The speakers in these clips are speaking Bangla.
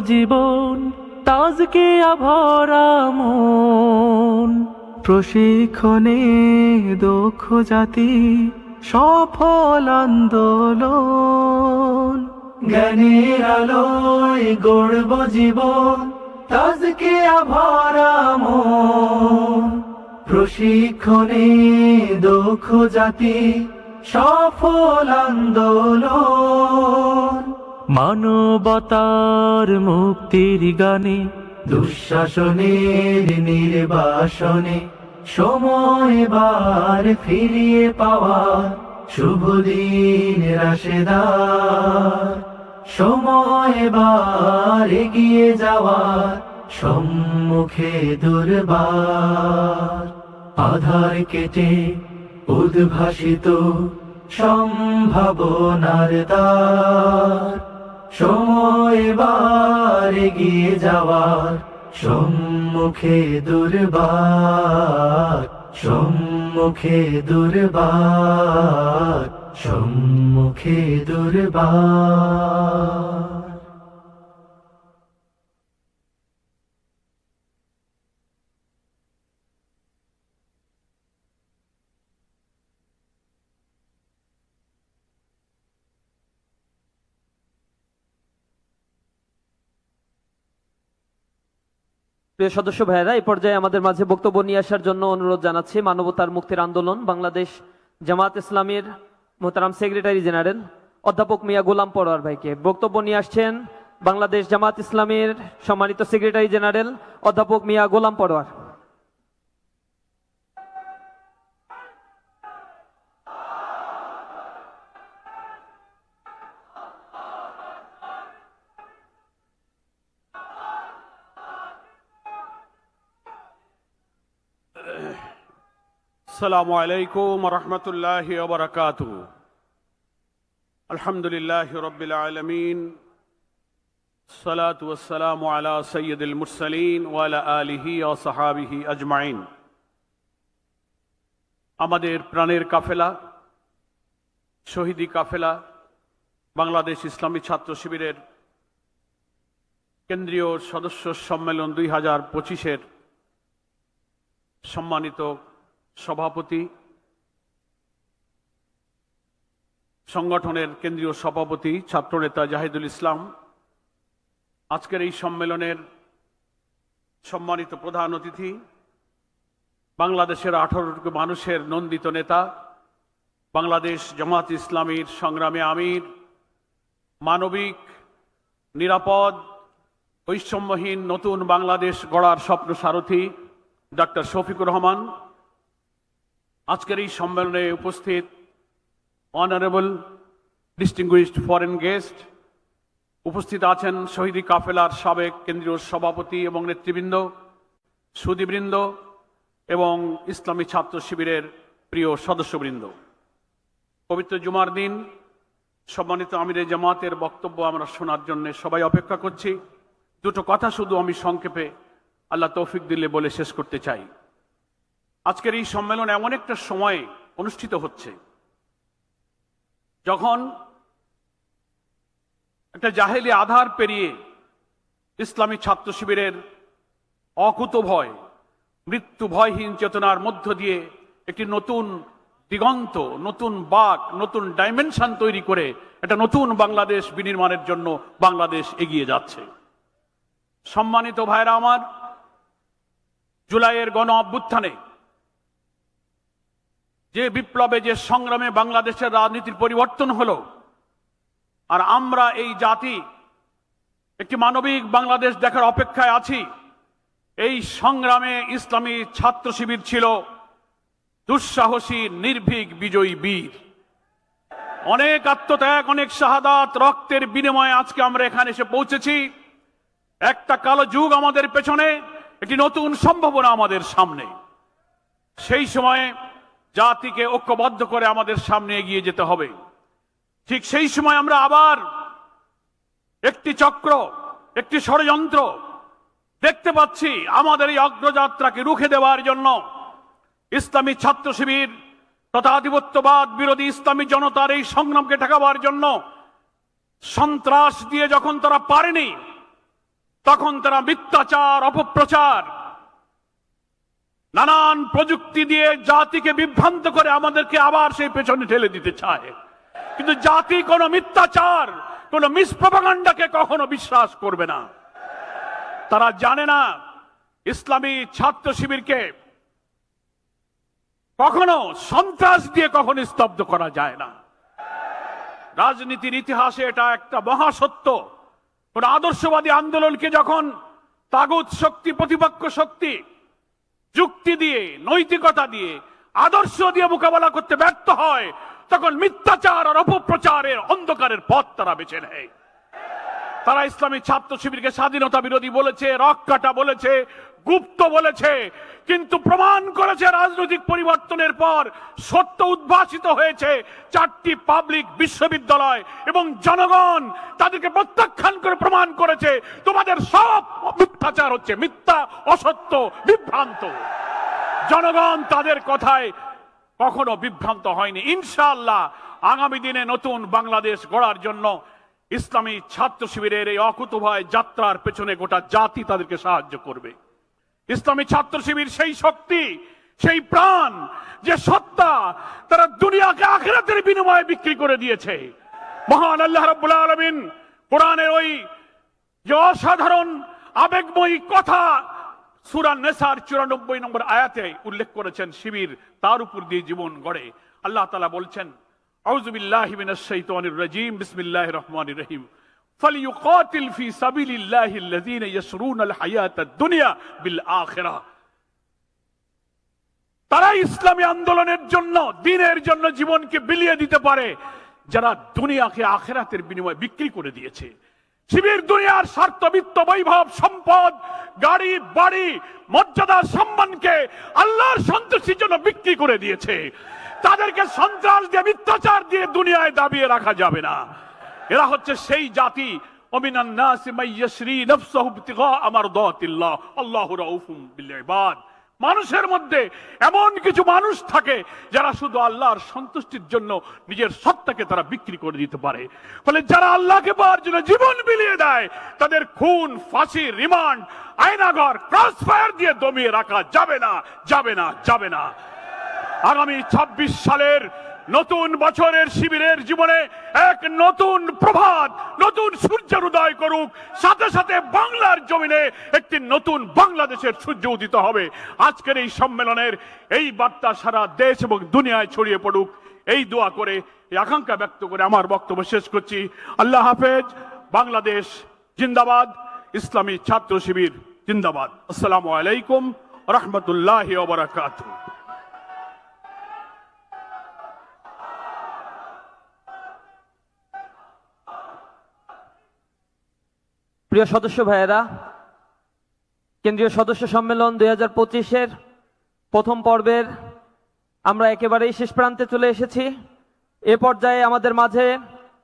জীবন তাজকে আভরা মন। প্রশিক্ষণে দক্ষ জাতি, সফল আন্দোলন। জ্ঞানের আলোয় গড়ব জীবন, তাজকে আভরা মন। প্রশিক্ষণে দক্ষ জাতি, সফল আন্দোলন। মানবতার মুক্তির গানে দুঃশাসনের নির্বাসনে, সময় বার ফিরিয়ে পাওয়া শুভ দিন রাশেদার সময় বার এগিয়ে যাওয়ার সম্মুখে দুর্বার। আধার কেটে উদ্ভাসিত সম্ভাবনার দ্বার। সময় বার এগিয়ে যাওয়ার সম্মুখে দুর্বার সম্মুখে দুর্বার সম্মুখে দুর্বার। প্রিয় সদস্য ভাইয়েরা, এই পর্যায়ে আমাদের মাঝে বক্তব্য নিয়ে আসার জন্য অনুরোধ জানাচ্ছি মানবতার মুক্তির আন্দোলন, বাংলাদেশ জামাত ইসলামের মোহতারাম সেক্রেটারি জেনারেল অধ্যাপক মিয়া গোলাম পরোয়ার ভাইকে। বক্তব্য নিয়ে আসছেন বাংলাদেশ জামাত ইসলামের সম্মানিত সেক্রেটারি জেনারেল অধ্যাপক মিয়া গোলাম পরোয়ার। السلام عليكم ورحمة الله وبركاته الحمد لله رب العالمين الصلاة والسلام على سيد المرسلين وعلى آله وصحابه أجمعين আমাদের প্রাণের কাফেলা শহীদি কাফেলা বাংলাদেশ ইসলামী ছাত্র শিবিরের কেন্দ্রীয় সদস্য সম্মেলন দুই হাজার পঁচিশের সম্মানিত সভাপতি, সংগঠনের কেন্দ্রীয় সভাপতি, ছাত্রনেতা জাহিদুল ইসলাম, আজকের এই সম্মেলনের সম্মানিত প্রধান অতিথি, বাংলাদেশের আঠারো মানুষের নন্দিত নেতা, বাংলাদেশ জামাত ইসলামীর সংগ্রামে আমির, মানবিক, নিরাপদ, বৈষম্যহীন নতুন বাংলাদেশ গড়ার স্বপ্ন সারথী ডক্টর শফিকুর রহমান আজকের এই সম্মেলনে উপস্থিত অনারেবল, ডিস্টিংগুইশড ফরেন গেস্ট উপস্থিত আছেন শহীদি কাফেলার সাবেক কেন্দ্রীয় সভাপতি এবং নেতৃবৃন্দ, সুদীবৃন্দ এবং ইসলামী ছাত্র শিবিরের প্রিয় সদস্যবৃন্দ। পবিত্র জুমার দিন, সম্মানিত আমিরে জামাতের বক্তব্য আমরা শোনার জন্য সবাই অপেক্ষা করছি। দুটো কথা শুধু আমি সংক্ষেপে আল্লাহ তৌফিক দিলে বলে শেষ করতে চাই। আজকের এই সম্মেলন এমন একটা সময়ে অনুষ্ঠিত হচ্ছে যখন একটা জাহেলি আধার পেরিয়ে ইসলামী ছাত্র শিবিরের অকুত ভয়, মৃত্যু ভয়হীন চেতনার মধ্য দিয়ে একটি নতুন দিগন্ত, নতুন বাক, নতুন ডাইমেনশন তৈরি করে একটা নতুন বাংলাদেশ বিনির্মাণের জন্য বাংলাদেশ এগিয়ে যাচ্ছে। সম্মানিত ভাইরা আমার, জুলাইয়ের গণ অভ্যুত্থানে যে বিপ্লবে, যে সংগ্রামে বাংলাদেশের রাজনীতির পরিবর্তন হলো, আর আমরা এই জাতি, একটি মানবিক বাংলাদেশ দেখার অপেক্ষায় আছি। এই সংগ্রামে ইসলামী ছাত্র শিবির ছিল দুঃসাহসী, নির্ভীক, বিজয়ী বীর। অনেক আত্মত্যাগ, অনেক শাহাদাত, রক্তের বিনিময়ে আজকে আমরা এখানে এসে পৌঁছেছি। একটা কালো যুগ আমাদের পেছনে, একটি নতুন সম্ভাবনা আমাদের সামনে। সেই সময়ে জাতিকে ঐক্যবদ্ধ করে আমাদের সামনে এগিয়ে যেতে হবে। ঠিক সেই সময় আমরা আবার একটি চক্র, একটি ষড়যন্ত্র দেখতে পাচ্ছি আমাদের এই অগ্রযাত্রাকে রুখে দেওয়ার জন্য। ইসলামী ছাত্র শিবির তথা আধিপত্যবাদ বিরোধী ইসলামী জনতার এই সংগ্রামকে ঠেকাবার জন্য সন্ত্রাস দিয়ে যখন তারা পারেনি, তখন তারা মিথ্যাচার, অপপ্রচার নানান প্রযুক্তি দিয়ে জাতিকে বিভ্রান্ত করে আমাদেরকে আবার সেই পেছনে ঠেলে দিতে চায়। কিন্তু জাতি কোনো মিথ্যাচার, কোনো মিসপ্রপাগান্ডাকে কখনো বিশ্বাস করবে না। তারা জানে না ইসলামী ছাত্র শিবিরকে কখনো সন্ত্রাস দিয়ে কখনো স্তব্ধ করা যায় না। রাজনীতির ইতিহাসে এটা একটা মহাসত্য। কোন আদর্শবাদী আন্দোলনকে যখন তাগুত শক্তি, প্রতিপক্ষ শক্তি যুক্তি দিয়ে, নৈতিকতা দিয়ে, আদর্শ দিয়ে মোকাবেলা করতে ব্যর্থ হয়, তখন মিথ্যাচার আর অপপ্রচারের অন্ধকারের পথ তারা বেছে নেয়। তারা ইসলামী ছাত্র শিবিরকে স্বাধীনতা বিরোধী বলেছে, রক কাটা বলেছে, গুপ্ত বলেছে, কিন্তু প্রমাণ করেছে রাজনৈতিক পরিবর্তনের পর সত্য উদ্ভাসিত হয়েছে চারটি পাবলিক বিশ্ববিদ্যালয় এবং জনগণ তাদেরকে প্রত্যাখ্যান করে প্রমাণ করেছে, তোমাদের সব মিথ্যাচার হচ্ছে, মিথ্যা, অসত্য, বিভ্রান্ত। জনগণ তাদের কথায় কখনো বিভ্রান্ত হয়নি। ইনশাআল্লাহ আগামী দিনে নতুন বাংলাদেশ গড়ার জন্য ইসলামী ছাত্র শিবিরের এই অকুতভয় যাত্রার পেছনে গোটা জাতি তাদেরকে সাহায্য করবে। ইসলামী ছাত্র শিবির সেই শক্তি, সেই প্রাণ, যে সত্তা তারা দুনিয়াকে আখেরাতের বিনিময়ে বিক্রি করে দিয়েছে। মহান আল্লাহ রাব্বুল আলামিন কোরআনের ওই যে অসাধারণ, আবেগময়ী কথা সুরা নেসার চুরানব্বই নম্বর আয়াতে উল্লেখ করেছেন, শিবির তার উপর দিয়ে জীবন গড়ে। আল্লাহ তালা বলছেন আউজবিল্লাহিমিনাশাইতানির বিসমিল্লাহির রহমানির রহিম। ফালিয়ুকাতিল ফি সাবিলিল্লাহিল্লাযীনা ইয়াশরুনাল হায়াতাদ দুনিয়া বিল আখিরাহ। তারা ইসলামী আন্দোলনের জন্য, দিনের জন্য জীবনকে বিলিয়ে দিতে পারে, যারা দুনিয়াকে আখেরাতের বিনিময়ে বিক্রি করে দিয়েছে। শিবির দুনিয়ার স্বার্থবিত্ত বৈভব সম্পদ, গাড়ি, বাড়ি, মর্যাদা, সম্মানকে আল্লাহর সন্তুষ্টির জন্য বিক্রি করে দিয়েছে। তাদেরকে সন্ত্রাস দিয়ে, মিথ্যাচার দিয়ে দুনিয়ায় দাবিয়ে রাখা যাবে না। এরা হচ্ছে সেই জাতি মানুষের মধ্যে এমন কিছু মানুষ থাকে যারা শুধু আল্লাহর সন্তুষ্টির জন্য নিজের সত্তাকে তারা বিক্রি করে দিতে পারে। ফলে যারা আল্লাহকে পাওয়ার জন্য জীবন বিলিয়ে দেয়, তাদের খুন, ফাঁসি, রিমান্ড আয়নাঘর ক্রস ফায়ার দিয়ে দমিয়ে রাখা যাবে না যাবে না যাবে না। আগামী ২৬ সালের নতুন বছরের শিবিরের জীবনে এক নতুন প্রভাত, নতুন সূর্যের উদয় করুক। সাথে সাথে বাংলার জমিনে একটি নতুন বাংলাদেশের সূর্য উদিত হবে। আজকের এই সম্মেলনের এই বার্তা সারা দেশ এবং দুনিয়ায় ছড়িয়ে পড়ুক। এই দোয়া করে, এই আকাঙ্ক্ষা ব্যক্ত করে আমার বক্তব্য শেষ করছি। আল্লাহ হাফেজ, বাংলাদেশ জিন্দাবাদ, ইসলামী ছাত্র শিবির জিন্দাবাদ। আসসালামু আলাইকুম রহমতুল্লাহ বারাকাতুহ। প্রিয় সদস্য ভাইয়েরা, কেন্দ্রীয় সদস্য সম্মেলন দুই হাজার পঁচিশের প্রথম পর্বের আমরা একেবারেই শেষ প্রান্তে চলে এসেছি। এ পর্যায়ে আমাদের মাঝে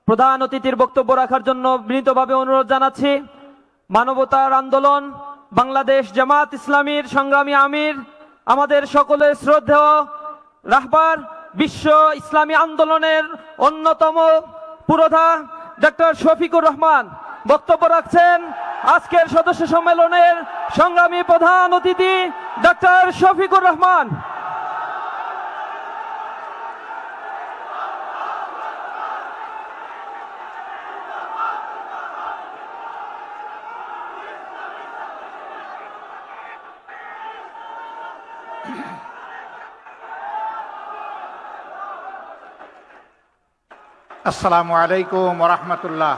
প্রধান অতিথির বক্তব্য রাখার জন্য বিনীতভাবে অনুরোধ জানাচ্ছি। মানবতার আন্দোলন, বাংলাদেশ জামাত ইসলামীর সংগ্রামী আমির, আমাদের সকলের শ্রদ্ধেয় রাহবার বিশ্ব ইসলামী আন্দোলনের অন্যতম পুরোধা ডক্টর শফিকুর রহমান। বক্তব্য রাখছেন আজকের সদস্য সম্মেলনের সংগ্রামী প্রধান অতিথি ডক্টর শফিকুর রহমান। আসসালামু আলাইকুম ওরহমতুল্লাহ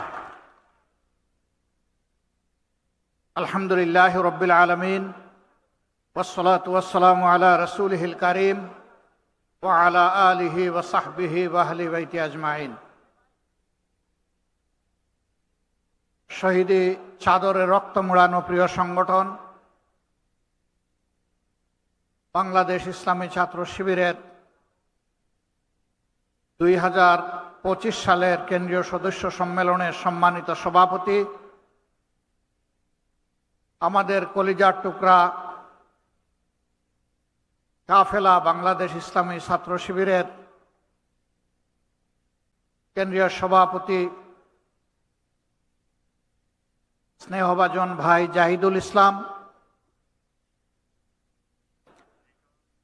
আলহামদুলিল্লাহ রবিল আলমিন ওসলাত ওসালাম আলা রসুলহিল করিম ও আলা আলিহি ওসাহবিহি ওয়াহলি বাইতি আজমাইন। শহীদি চাদরে রক্ত মুড়ানো প্রিয় সংগঠন, বাংলাদেশ ইসলামী ছাত্র শিবিরের দুই হাজার পঁচিশ সালের কেন্দ্রীয় সদস্য সম্মেলনের সম্মানিত সভাপতি আমাদের কলিজার টুকরা কাফেলা বাংলাদেশ ইসলামী ছাত্র শিবিরের কেন্দ্রীয় সভাপতি স্নেহভাজন ভাই জাহিদুল ইসলাম,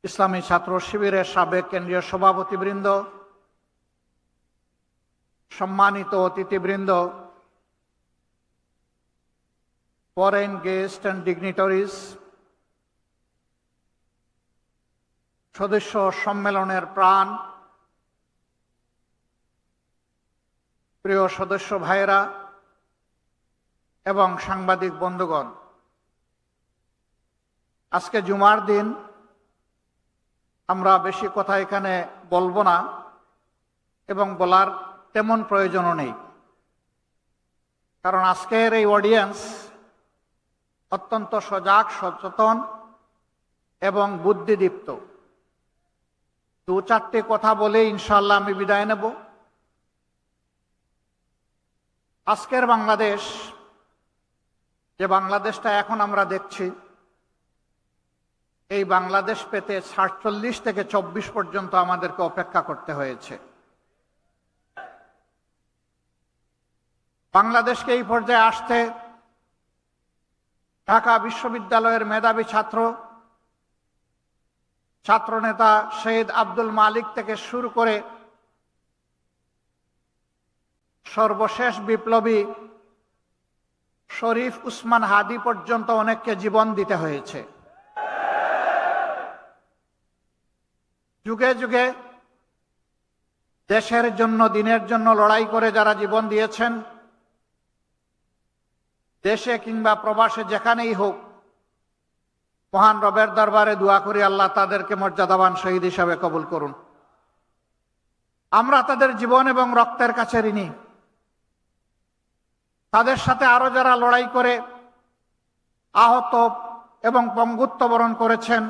ইসলামী ছাত্র শিবিরের সাবেক কেন্দ্রীয় সভাপতিবৃন্দ, সম্মানিত অতিথিবৃন্দ ফরেন গেস্ট অ্যান্ড ডিগনিটরিজ সদস্য সম্মেলনের প্রাণ, প্রিয় সদস্য ভাইয়েরা এবং সাংবাদিক বন্ধুগণ, আজকে জুমার দিন, আমরা বেশি কথা এখানে বলব না এবং বলার তেমন প্রয়োজনও নেই। কারণ আজকের এই অডিয়েন্স অত্যন্ত সজাগ, সচেতন এবং বুদ্ধিদীপ্ত। দু চারটে কথা বলে ইনশাল্লাহ আমি বিদায় নেব। আজকের বাংলাদেশ, যে বাংলাদেশটা এখন আমরা দেখছি, এই বাংলাদেশ পেতে সাতচল্লিশ থেকে চব্বিশ পর্যন্ত আমাদেরকে অপেক্ষা করতে হয়েছে। বাংলাদেশকে এই পর্যায়ে আসতে ঢাকা বিশ্ববিদ্যালয়ের মেধাবী ছাত্র, ছাত্রনেতা শহীদ আব্দুল মালিক থেকে শুরু করে সর্বশেষ বিপ্লবী শরীফ উসমান হাদি পর্যন্ত অনেককে জীবন দিতে হয়েছে। যুগে যুগে দেশের জন্য, দিনের জন্য লড়াই করে যারা জীবন দিয়েছেন দেশে কিংবা প্রবাসে যেখানেই হোক, মহান রবের দরবারে দোয়া করি, আল্লাহ তাদেরকে মর্যাদাবান শহীদ হিসাবে কবুল করুন। আমরা তাদের জীবন এবং রক্তের কাছে ঋণী। তাদের সাথে আরও যারা লড়াই করে, আহত এবং পঙ্গুত্ব বরণ করেছেন,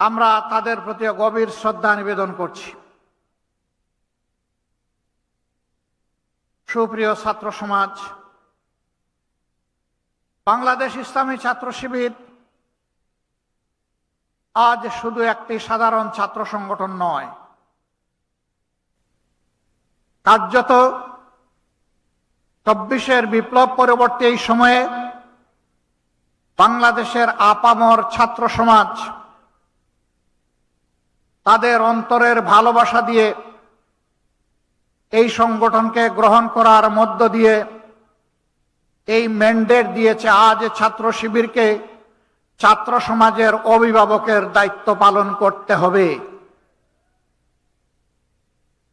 আমরা তাদের প্রতি গভীর শ্রদ্ধা নিবেদন করছি। সুপ্রিয় ছাত্র সমাজ বাংলাদেশ ইসলামী ছাত্র শিবির আজ শুধু একটি সাধারণ ছাত্র সংগঠন নয়, কার্যত চব্বিশের বিপ্লব পরবর্তী এই সময়ে বাংলাদেশের আপামর ছাত্র সমাজ তাদের অন্তরের ভালোবাসা দিয়ে এই সংগঠনকে গ্রহণ করার মধ্য দিয়ে এই ম্যান্ডেট দিয়েছে আজ ছাত্র শিবিরকে, ছাত্র সমাজের অভিভাবকের দায়িত্ব পালন করতে হবে।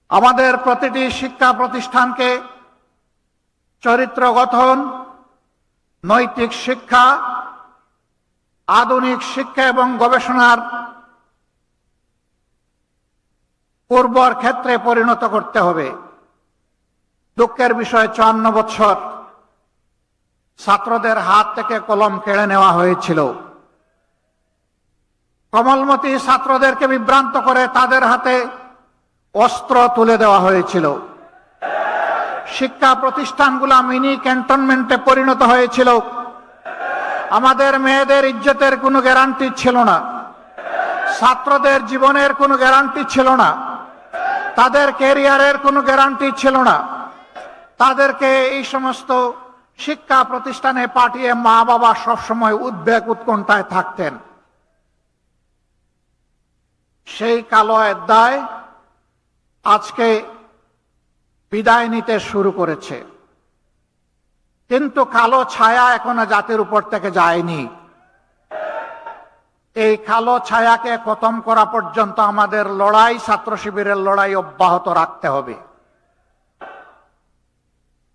আমাদের প্রতিটি শিক্ষা প্রতিষ্ঠানকে চরিত্র গঠন, নৈতিক শিক্ষা, আধুনিক শিক্ষা এবং গবেষণার পূর্বর ক্ষেত্রে পরিণত করতে হবে। দুঃখের বিষয়, চুয়ান্ন বছর। ছাত্রদের হাত থেকে কলম কেড়ে নেওয়া হয়েছিল। কমলমতি ছাত্রদেরকে বিভ্রান্ত করে তাদের হাতে অস্ত্র তুলে দেওয়া হয়েছিল। শিক্ষা প্রতিষ্ঠানগুলো মিনি ক্যান্টনমেন্টে পরিণত হয়েছিল। আমাদের মেয়েদের ইজ্জতের কোনো গ্যারান্টি ছিল না। ছাত্রদের জীবনের কোনো গ্যারান্টি ছিল না। তাদের ক্যারিয়ারের কোনো গ্যারান্টি ছিল না। তাদেরকে এই সমস্ত শিক্ষা প্রতিষ্ঠানে পাঠিয়ে মা বাবা সবসময় উদ্বেগ উৎকণ্ঠায় থাকতেন। সেই কালো অধ্যায় আজকে বিদায় নিতে শুরু করেছে। কিন্তু কালো ছায়া এখনও জাতির উপর থেকে যায়নি। এই কালো ছায়াকে খতম করা পর্যন্ত আমাদের লড়াই ছাত্র শিবিরের লড়াই অব্যাহত রাখতে হবে।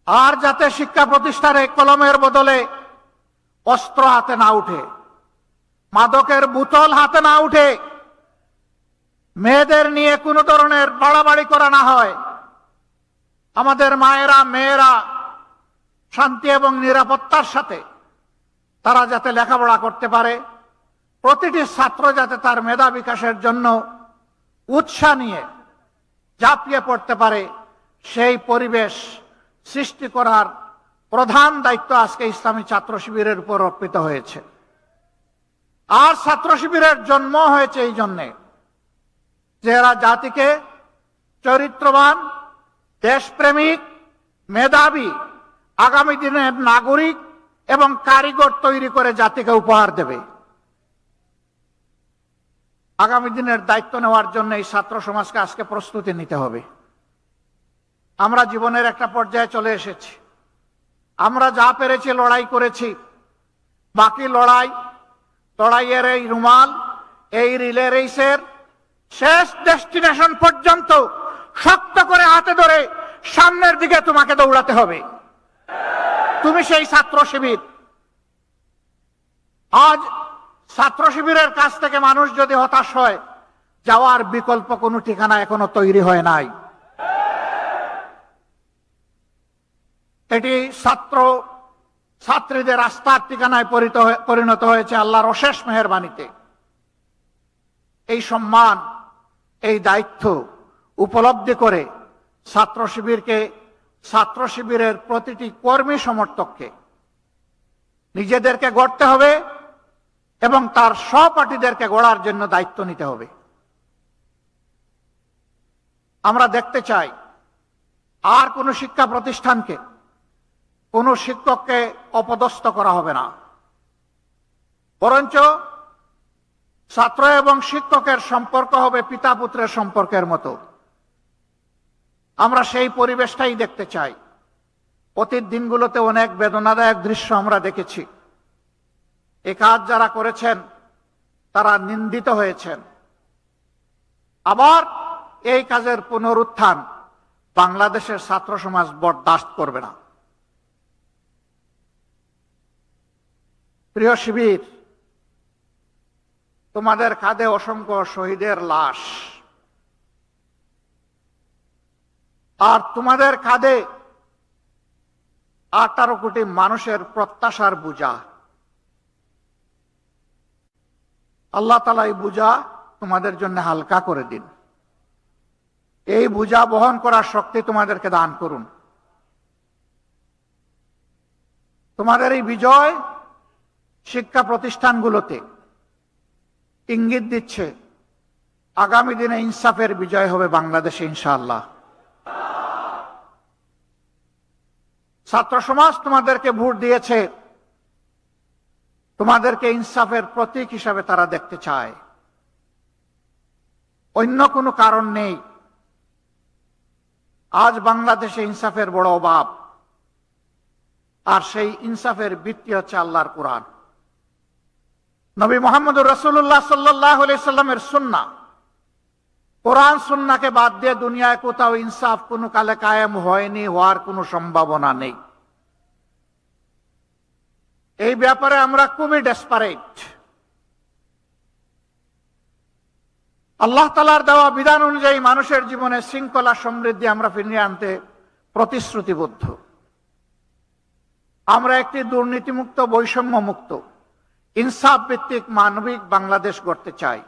আর যাতে শিক্ষা প্রতিষ্ঠানে কলমের বদলে অস্ত্র হাতে না উঠে, মাদকের বোতল হাতে না উঠে, মেয়েদের নিয়ে কোনো ধরনের বাড়াবাড়ি করা না হয়। আমাদের মায়েরা, মেয়েরা শান্তি এবং নিরাপত্তার সাথে তারা যাতে লেখাপড়া করতে পারে, প্রতিটি ছাত্র যাতে তার মেধা বিকাশের জন্য উৎসাহ নিয়ে ঝাঁপিয়ে পড়তে পারে, সেই পরিবেশ সৃষ্টি করার প্রধান দায়িত্ব আজকে ইসলামী ছাত্র শিবিরের উপর অর্পিত হয়েছে। আর ছাত্র শিবিরের জন্ম হয়েছে এই জন্যে যে এরা জাতিকে চরিত্রবান, দেশপ্রেমিক, মেধাবী, আগামী দিনের নাগরিক এবং কারিগর তৈরি করে জাতিকে উপহার দেবে। আগামী দিনের দায়িত্ব নেওয়ার জন্য এই ছাত্র সমাজকে আজকে প্রস্তুতি নিতে হবে। আমরা জীবনের একটা পর্যায়ে চলে এসেছি। আমরা যা পেরেছি লড়াই করেছি। বাকি লড়াই, লড়াইয়ের এই রুমাল, এই রিলে রেসের শেষ ডেস্টিনেশন পর্যন্ত শক্ত করে হাতে ধরে সামনের দিকে তোমাকে দৌড়াতে হবে। তুমি সেই ছাত্র শিবির। আজ ছাত্র শিবিরের কাছ থেকে মানুষ যদি হতাশ হয়, যাওয়ার বিকল্প কোনো ঠিকানা এখনও তৈরি হয় নাই। এটি ছাত্র ছাত্রীদের আস্থার ঠিকানায় পরিণত হয়েছে আল্লাহর অশেষ মেহরবানিতে। এই সম্মান, এই দায়িত্ব উপলব্ধি করে ছাত্র শিবিরকে, ছাত্র শিবিরের প্রতিটি কর্মী সমর্থককে নিজেদেরকে গড়তে হবে এবং তার সহপাঠীদেরকে গড়ার জন্য দায়িত্ব নিতে হবে। আমরা দেখতে চাই, আর কোনো শিক্ষা প্রতিষ্ঠানকে কোনো শিক্ষককে অপদস্থ করা হবে না। বরঞ্চ ছাত্র এবং শিক্ষকের সম্পর্ক হবে পিতা পুত্রের সম্পর্কের মতো। আমরা সেই পরিবেশটাই দেখতে চাই। অতীত দিনগুলোতে অনেক বেদনাদায়ক দৃশ্য আমরা দেখেছি। এ কাজ যারা করেছেন, তারা নিন্দিত হয়েছেন। আবার এই কাজের পুনরুত্থান বাংলাদেশের ছাত্র সমাজ বরদাস্ত করবে না। প্রিয় শিবির, তোমাদের কাঁধে অসংখ্য শহীদের লাশ। আর তোমাদের কাঁধে আঠারো কোটি মানুষের প্রত্যাশার বোঝা। আল্লাহ তালা এই বোঝা তোমাদের জন্য হালকা করে দিন। এই বোঝা বহন করার শক্তি তোমাদেরকে দান করুন। তোমাদের এই বিজয় শিক্ষা প্রতিষ্ঠানগুলোতে ইঙ্গিত দিচ্ছে, আগামী দিনে ইনসাফের বিজয় হবে বাংলাদেশে, ইনশাআল্লাহ। ছাত্র সমাজ তোমাদেরকে ভোট দিয়েছে, তোমাদেরকে ইনসাফের প্রতীক হিসাবে তারা দেখতে চায়। অন্য কোনো কারণ নেই। আজ বাংলাদেশে ইনসাফের বড় অভাব, আর সেই ইনসাফের ভিত্তি হচ্ছে আল্লাহর কোরআন। নবী মোহাম্মদ রসুল্লাহ সাল্লাহ সাল্লামের সুন্না কোরআন সুন্নাকে বাদ দিয়ে দুনিয়ায় কোথাও ইনসাফ কোনো কালে কায়েম হয়নি, হওয়ার কোনো সম্ভাবনা নেই। এই ব্যাপারে আমরা খুবই ডেসপারেট আল্লাহ তালার দেওয়া বিধান অনুযায়ী মানুষের জীবনে শৃঙ্খলা সমৃদ্ধি আমরা ফিরিয়ে আনতে প্রতিশ্রুতিবদ্ধ। আমরা একটি দুর্নীতিমুক্ত বৈষম্য মুক্ত ইনসাফ ভিত্তিক মানবিক বাংলাদেশ গড়তে চাই।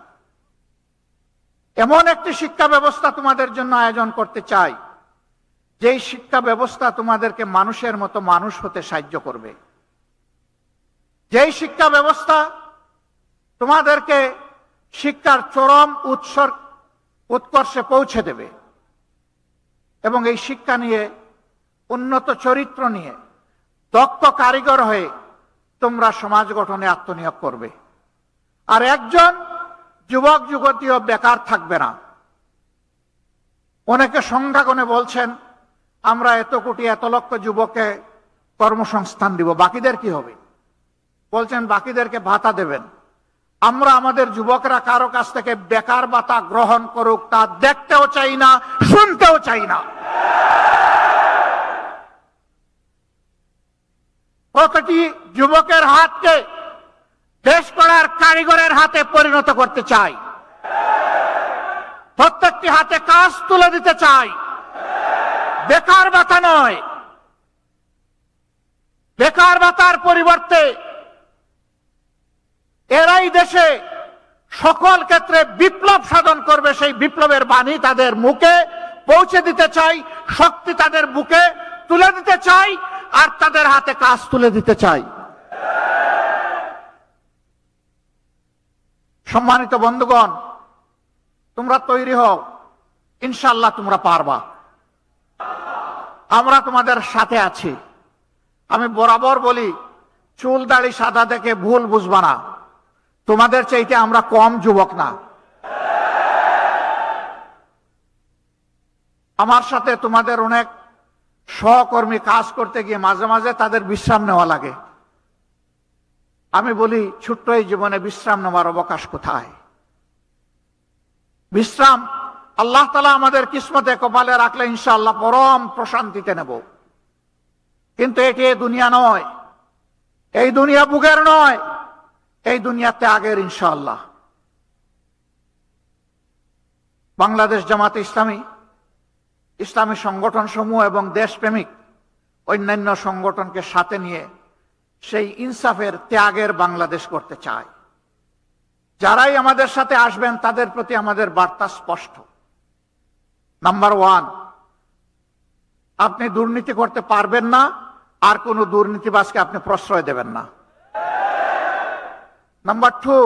এমন একটি শিক্ষা ব্যবস্থা তোমাদের জন্য আয়োজন করতে চাই, যেই শিক্ষা ব্যবস্থা তোমাদেরকে মানুষের মতো মানুষ হতে সাহায্য করবে। যেই শিক্ষা ব্যবস্থা তোমাদেরকে শিক্ষার চরম উৎসর্গ উৎকর্ষে পৌঁছে দেবে এবং এই শিক্ষা নিয়ে উন্নত চরিত্র নিয়ে দক্ষ কারিগর হয়ে তোমরা সমাজ গঠনে আত্মনিয়োগ করবে। আর একজন যুবক, যুবতীও বেকার থাকবে না। অনেকে সংখ্যাগণে বলছেন, আমরা এত কোটি, এত লক্ষ যুবককে কর্মসংস্থান দিব, বাকিদের কি হবে? বলছেন, বাকিদেরকে ভাতা দেবেন। আমরা আমাদের যুবকরা কারও কাছ থেকে বেকার ভাতা গ্রহণ করুক, তা দেখতেও চাই না, শুনতেও চাই না। প্রতিটি যুবকের হাতকে দেশ করার কারিগরের হাতে পরিণত করতে চাই। প্রত্যেকটি হাতে কাজ তুলে দিতে চাই। বেকার ভাতা নয়। বেকার ভাতার পরিবর্তে এরাই দেশে সকল ক্ষেত্রে বিপ্লব সাধন করবে, সেই বিপ্লবের বাণী তাদের মুখে পৌঁছে দিতে চাই, শক্তি তাদের বুকে তুলে দিতে চাই। আর তাদের হাতে কাজ তুলে দিতে চাই। সম্মানিত বন্ধুগণ, তোমরা তৈরি হও। ইনশাল্লাহ তোমরা পারবা। আমরা তোমাদের সাথে আছি। আমি বরাবর বলি, চুল দাড়ি সাদা দেখে ভুল বুঝবা না। তোমাদের চাইতে আমরা কম যুবক না। আমার সাথে তোমাদের অনেক সহকর্মী কাজ করতে গিয়ে মাঝে মাঝে তাদের বিশ্রাম নেওয়া লাগে। আমি বলি, ছোট্ট এই জীবনে বিশ্রাম নেওয়ার অবকাশ কোথায়? বিশ্রাম আল্লাহ তালা আমাদের কিসমতে কপালে রাখলে ইনশাআল্লাহ পরম প্রশান্তিতে নেব। কিন্তু এটি দুনিয়া নয়। এই দুনিয়া বুকের নয়। এই দুনিয়াতে আগের ইনশাআল্লাহ। বাংলাদেশ জামাতে ইসলামী ইসলামী সংগঠন সমূহ এবং দেশপ্রেমিক অন্যান্য সংগঠনকে সাথে নিয়ে সেই ইনসাফের ত্যাগের বাংলাদেশ করতে চায়। যারাই আমাদের সাথে আসবেন, তাদের প্রতি আমাদের বার্তা স্পষ্ট। নাম্বার ওয়ান আপনি দুর্নীতি করতে পারবেন না, আর কোনো দুর্নীতিবাজকে আপনি প্রশ্রয় দেবেন না। নাম্বার টু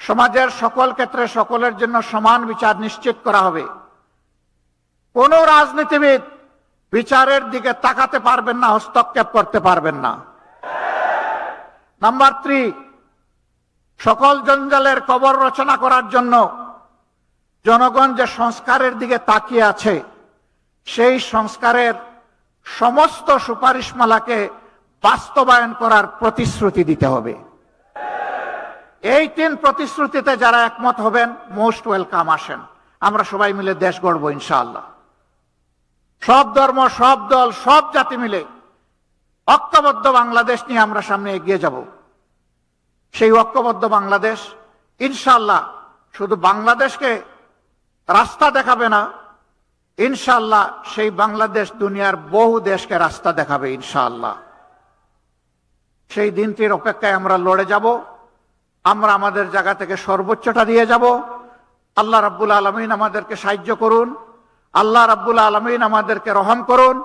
সমাজের সকল ক্ষেত্রে সকলের জন্য সমান বিচার নিশ্চিত করা হবে। কোন রাজনীতিবিদ বিচারের দিকে তাকাতে পারবেন না, হস্তক্ষেপ করতে পারবেন না। নাম্বার থ্রি, সকল জঞ্জালের কবর রচনা করার জন্য জনগণ যে সংস্কারের দিকে তাকিয়ে আছে, সেই সংস্কারের সমস্ত সুপারিশমালাকে বাস্তবায়ন করার প্রতিশ্রুতি দিতে হবে। এই তিন প্রতিশ্রুতিতে যারা একমত হবেন, মোস্ট ওয়েলকাম আসেন। আমরা সবাই মিলে দেশ গড়ব ইনশাআল্লাহ। সব ধর্ম, সব দল, সব জাতি মিলে ঐক্যবদ্ধ বাংলাদেশ নিয়ে আমরা সামনে এগিয়ে যাব। সেই ঐক্যবদ্ধ বাংলাদেশ ইনশাল্লাহ শুধু বাংলাদেশকে রাস্তা দেখাবে না ইনশাল্লাহ সেই বাংলাদেশ দুনিয়ার বহু দেশকে রাস্তা দেখাবে ইনশাল্লাহ সেই দিনটির অপেক্ষায় আমরা লড়ে যাব, আমরা আমাদের জায়গা থেকে সর্বোচ্চটা দিয়ে যাব। আল্লাহ রাব্বুল আলমিন আমাদেরকে সাহায্য করুন। আল্লাহ রাব্বুল আলমিন আমাদেরকে রহম করুন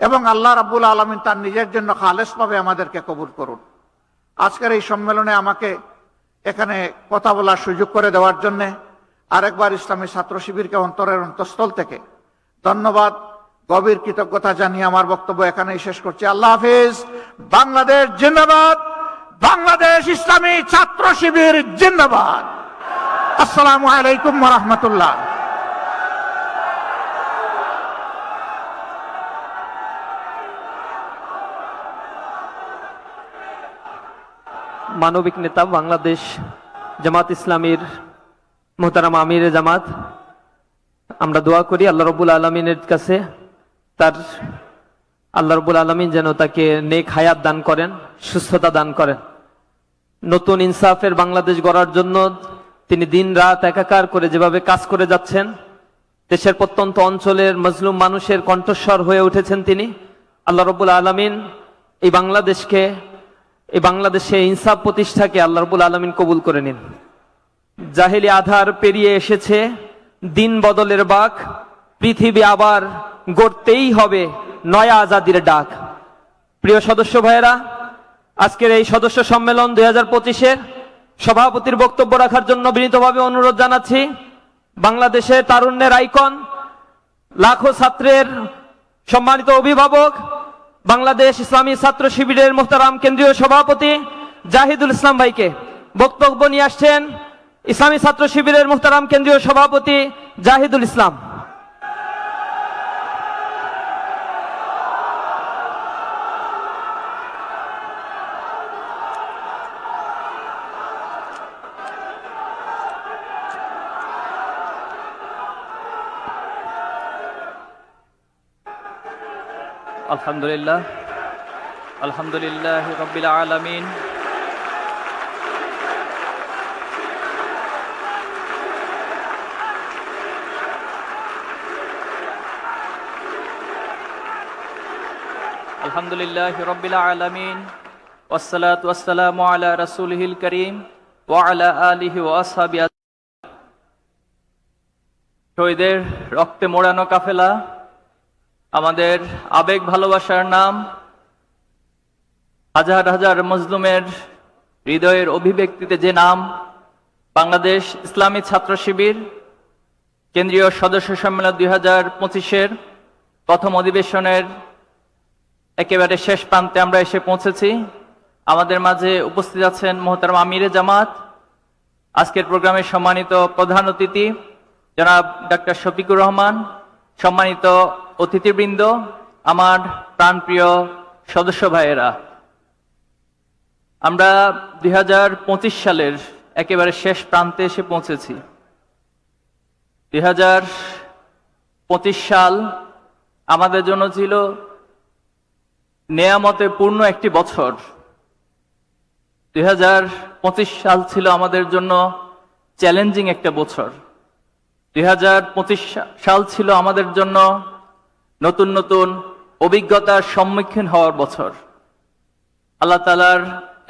এবং আল্লাহ রাব্বুল আলমিন তার নিজের জন্য খালেসভাবে আমাদেরকে কবুল করুন। আজকের এই সম্মেলনে আমাকে এখানে কথা বলার সুযোগ করে দেওয়ার জন্যে আরেকবার ইসলামী ছাত্র শিবিরকে অন্তরের অন্তঃস্থল থেকে ধন্যবাদ, গভীর কৃতজ্ঞতা জানিয়ে আমার বক্তব্য এখানেই শেষ করছি। আল্লাহ হাফিজ। বাংলাদেশ জিন্দাবাদ। বাংলাদেশ ইসলামী ছাত্র শিবির জিন্দাবাদ। আসসালামু আলাইকুম রহমতুল্লাহ। মানবিক নেতা বাংলাদেশ জামাত ইসলামীর মোহতারাম আমির জামাত। আমরা দোয়া করি আল্লাহ রবুল আলমিনের কাছে তার আল্লাহ রবুল আলমিন যেন তাকে নেক হায়াত দান করেন, সুস্থতা দান করেন। নতুন ইনসাফের বাংলাদেশ গড়ার জন্য তিনি দিন রাত একাকার করে যেভাবে কাজ করে যাচ্ছেন, দেশের প্রত্যন্ত অঞ্চলের মজলুম মানুষের কণ্ঠস্বর হয়ে উঠেছেন তিনি। আল্লাহ রবুল আলমিন এই বাংলাদেশকে এই বাংলাদেশে ইনসাফ প্রতিষ্ঠাকে আল্লাহ রবুল আলমিন কবুল করে নিন। জাহেলি আধার পেরিয়ে এসেছে, দিন বদলের বাক, পৃথিবী আবার গড়তেই হবে নয়া আজাদির ডাক। প্রিয় সদস্য ভাইয়েরা, আজকের এই সদস্য সম্মেলন দুই হাজার পঁচিশের সভাপতির বক্তব্য রাখার জন্য বিনীতভাবে অনুরোধ জানাচ্ছি। বাংলাদেশের তারুণ্যের আইকন, লাখো ছাত্রের সম্মানিত অভিভাবক বাংলাদেশ ইসলামী ছাত্র শিবিরের মোহতারাম কেন্দ্রীয় সভাপতি জাহিদুল ইসলাম ভাইকে বক্তব্য নিয়ে আসছেন ইসলামী ছাত্র শিবিরের মোহতারাম কেন্দ্রীয় সভাপতি জাহিদুল ইসলাম। আলহামদুলিল্লাহ। আলহামদুলিল্লাহ রবিল আলমিন। আলহামদুলিল্লাহ রবিল আলমিন। ওসালাত ওয়াসালাম আলা রসুলহিল করিম ওয়ালা আলিহি ওয়াসাবিয়া শহীদের রক্তে মোড়ানো কাফেলা। আমাদের আবেগ ভালোবাসার নাম, হাজার হাজার মজলুমের হৃদয়ের অভিব্যক্তিতে যে নাম, বাংলাদেশ ইসলামী ছাত্র শিবির, কেন্দ্রীয় সদস্য সম্মেলন দুই হাজার পঁচিশের প্রথম অধিবেশনের একেবারে শেষ প্রান্তে আমরা এসে পৌঁছেছি। আমাদের মাঝে উপস্থিত আছেন মোহতারাম আমিরে জামাত, আজকের প্রোগ্রামের সম্মানিত প্রধান অতিথি, জনাব ডাক্তার শফিকুর রহমান সম্মানিত অতিথিবৃন্দ, আমার প্রাণপ্রিয় সদস্য ভাইয়েরা, আমরা দুই হাজার পঁচিশ সালের একেবারে শেষ প্রান্তে এসে পৌঁছেছি। দুই হাজার পঁচিশ সাল আমাদের জন্য ছিল নেয়ামতে পূর্ণ একটি বছর। দুই হাজার পঁচিশ সাল ছিল আমাদের জন্য চ্যালেঞ্জিং একটা বছর। দুই হাজার পঁচিশ সাল ছিল আমাদের জন্য নতুন নতুন অভিজ্ঞতার সম্মুখীন হওয়ার বছর। আল্লাহ তালার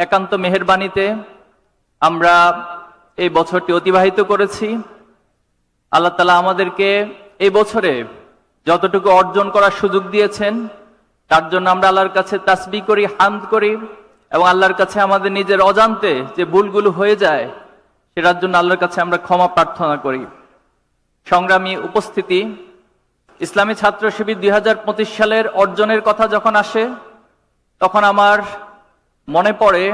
একান্ত মেহেরবানিতে আমরা এই বছরটি অতিবাহিত করেছি। আল্লাহ তালা আমাদেরকে এই বছরে যতটুকু অর্জন করার সুযোগ দিয়েছেন, তার জন্য আমরা আল্লাহর কাছে তাসবি করি, হামদ করি এবং আল্লাহর কাছে আমাদের নিজের অজান্তে যে ভুলগুলো হয়ে যায়, সেটার জন্য আল্লাহর কাছে আমরা ক্ষমা প্রার্থনা করি। সংগ্রামী উপস্থিতি, ইসলামী ছাত্র শিবির দুই হাজার পঁচিশ সালের অর্জনের কথা যখন আসে, তখন আমার মনে পড়ে